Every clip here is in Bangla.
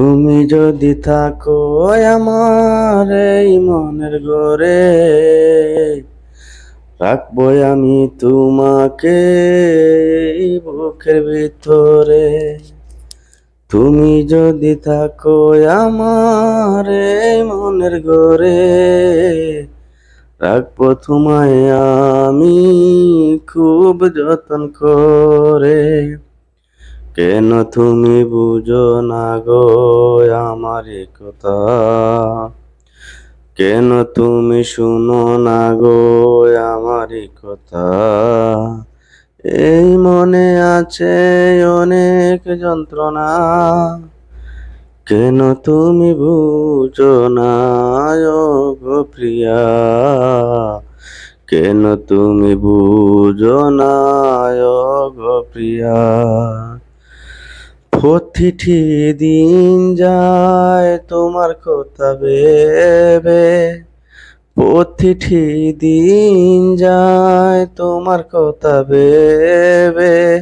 তুমি যদি থাকো আমার এই মনের ঘরে, রাখব আমি তোমাকে বুকের ভিতরে। তুমি যদি থাকো আমার এই মনের ঘরে, রাখব তোমায় আমি খুব যত্ন করে। কেন তুমি বুঝো না গো আমার কথা? কেন তুমি শুনো না গো আমার কথা? এই মনে আছে অনেক যন্ত্রণা। কেন তুমি বুঝো না গো প্রিয়া? কেন তুমি বুঝো না গো প্রিয়া? প্রতিটি দিন যায় তোমার কথা ভেবে। প্রতিটি দিন যায় তোমার কথা ভেবে।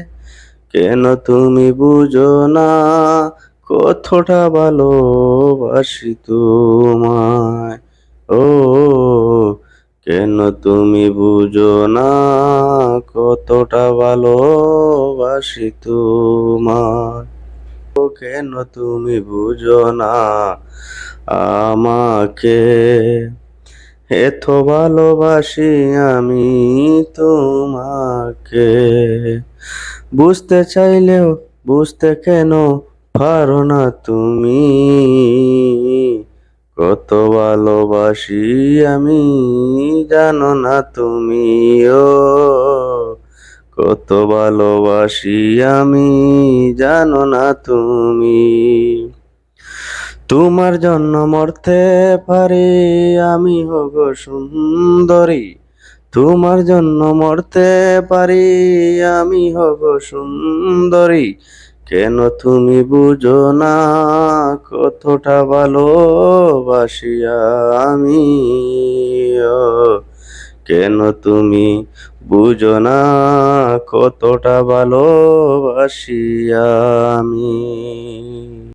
কেন তুমি বুঝো না কতটা ভালোবাসি তোমায়? ও, কেন তুমি বুঝো না কতটা ভালোবাসি তোমায়? কেন তুমি বুঝো না আমাকে। এত ভালোবাসি আমি তোমাকে। বুঝতে চাইলেও বুঝতে কেন পারো না তুমি? কত ভালোবাসি আমি জানো না তুমি, ও কত ভালোবাসি আমি, জানো না তুমি। তোমার জন্য মরতে পারি আমি হব সুন্দরী। তোমার জন্য মরতে পারি আমি হব সুন্দরী। কেন তুমি বুঝো না কতটা ভালোবাসি আমি কেন তুমি বুঝো না কতটা ভালোবাসি আমি?